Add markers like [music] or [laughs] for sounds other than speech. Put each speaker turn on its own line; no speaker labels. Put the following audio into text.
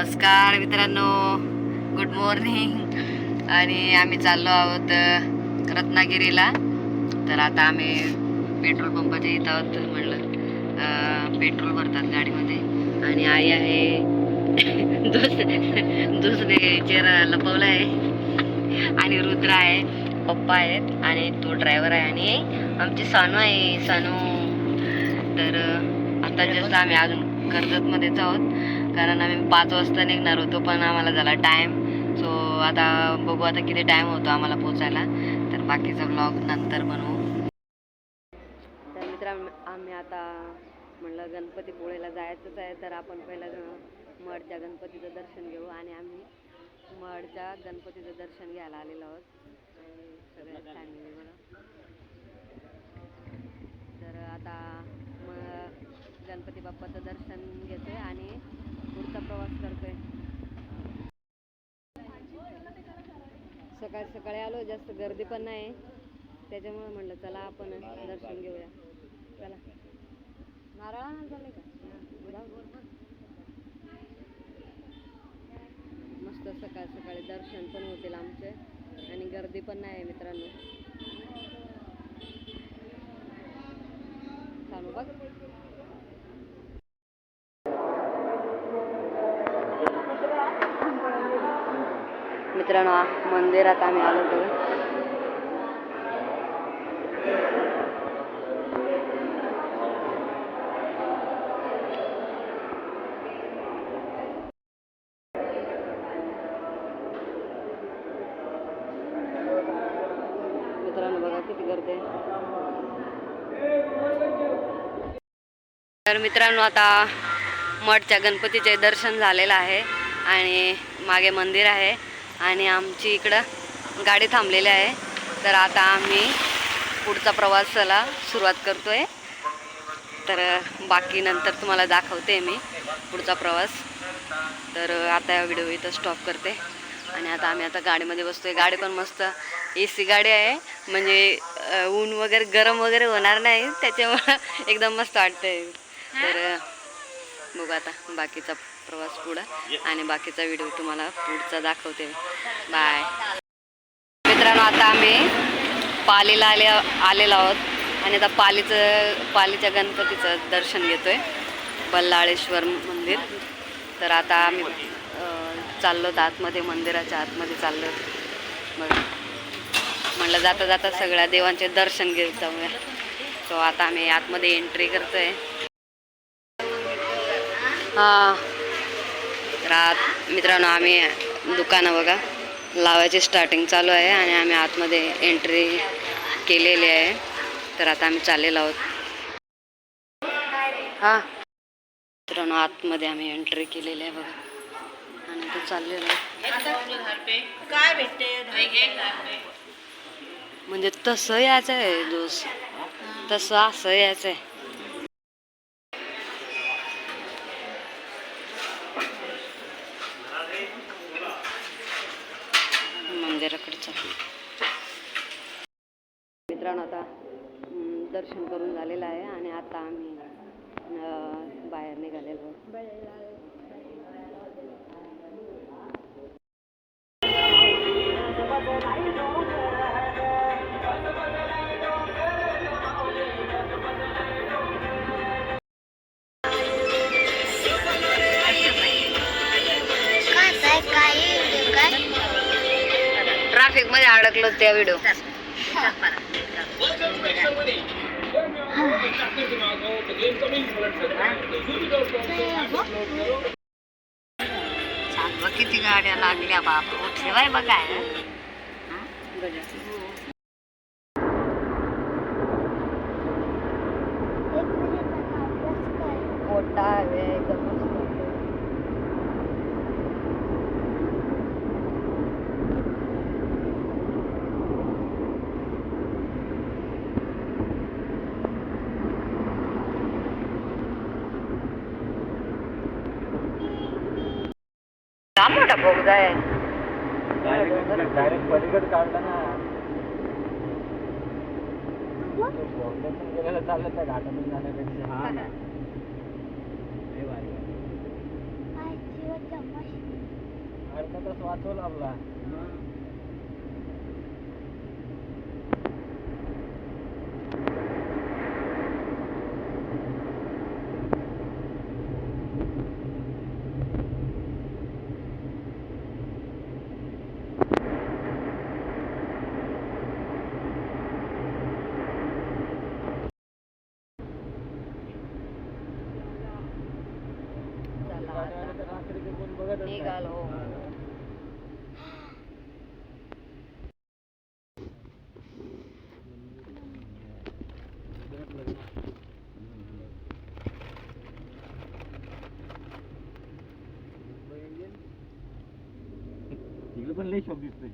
नमस्कार मित्रांनो. Good morning आणि आम्ही चाललो आहोत रत्नागिरीला. तर आता आम्ही पेट्रोल पंपाच्या इथं आहोत म्हणलं पेट्रोल भरतात गाडीमध्ये. आणि आई आहे. [laughs] दुस दुसरे चेहरा लपवला आहे. आणि रुद्र आहे. पप्पा आहेत. आणि तो ड्रायव्हर आहे. आणि आमची सानू आहे. सानू तर आता जस्ट आम्ही अजून कर्जतमध्येच आहोत. कारण आम्ही पाच वाजता निघणार होतो पण आम्हाला झाला टाईम सो आता बघू आता किती टाईम होतो आम्हाला पोचायला. तर बाकीचा ब्लॉग नंतर बनवू. तर मित्र आम्ही आता म्हणलं गणपतीपुळेला जायचंच आहे तर आपण पहिलं मडच्या गणपतीचं दर्शन घेऊ. आणि आम्ही मडच्या गणपतीचं दर्शन घ्यायला आलेलो आहोत. आणि सगळे फॅमिली बघा तर आता मग गणपती बाप्पाचं दर्शन घेतोय आणि पुढचा प्रवास करतोय. सकाळी सकाळी आलो जास्त गर्दी पण नाही. त्याच्यामुळे म्हणलं चला आपण दर्शन घेऊया. चला. नारळ चालले का? मस्त सकाळ सकाळी दर्शन पण होतील आमचे आणि गर्दी पण नाही आहे मित्रांनो. चालू बघ. मित्रांनो मंदिरात आम्ही आलो होतो. मित्रांनो बघा किती करते तर मित्रांनो आता मठच्या गणपतीचे दर्शन झालेलं आहे आणि मागे मंदिर आहे. आणि आमची इकडं गाडी थांबलेली आहे. तर आता आम्ही पुढचा प्रवासाला सुरुवात करतो आहे तर बाकी नंतर तुम्हाला दाखवते मी पुढचा प्रवास. तर आता या व्हिडिओ इथं स्टॉप करते. आणि आता आम्ही आता गाडीमध्ये बसतो आहे गाडी पण मस्त ए सी गाडी आहे. म्हणजे ऊन वगैरे गरम वगैरे होणार नाही. त्याच्यामुळं [laughs] एकदम मस्त वाटतंय. तर बघू आता बाकीचा प्रवास पुढं. आणि बाकीचा व्हिडिओ तुम्हाला पुढचा दाखवते. बाय मित्रांनो आता आम्ही पालीला आले आलेलो आहोत. आणि आता पालीचं पालीच्या गणपतीचं दर्शन घेतोय. बल्लाळेश्वर मंदिर. तर आता आम्ही चाललो आतमध्ये मंदिराच्या आतमध्ये चाललो बघ. म्हणलं जाता जाता सगळ्या देवांचे दर्शन घेत जाऊया. सो आता आम्ही आतमध्ये एंट्री करतोय. हा. तर आत मित्रांनो आम्ही दुकानं बघा. लावायची स्टार्टिंग चालू आहे आणि आम्ही आतमध्ये एंट्री केलेली आहे. तर आता आम्ही चाललेलो आहोत. हा. मित्रांनो आतमध्ये आम्ही एंट्री केलेली आहे बघा. आणि तो चाललेलो आहे.
काय भेटते?
म्हणजे तसं यायचं आहे दोस तसं असं यायचं आहे मंदिराकडे चालू मित्रांनो आता दर्शन करून झालेलं आहे आणि आता आम्ही बाहेर निघालेलो. आहोत. ट्रॅफिकमध्ये अडकलो त्या व्हिडिओ किती गाड्या लागल्या बाप ठेवाय बघा मोठा आहे का मोठा बोगदा आहे
डायरेक्ट पलीकडे काढला ना. चाललं त्या घाटातून जाण्यापेक्षा. हा. ना. अर्धा तास वाचवला आपला
चला
गाडी आली तर
आता
रात्री ते कोण बघतच नाही.
निघालो.
तिकडे पण लय शॉप दिसतोय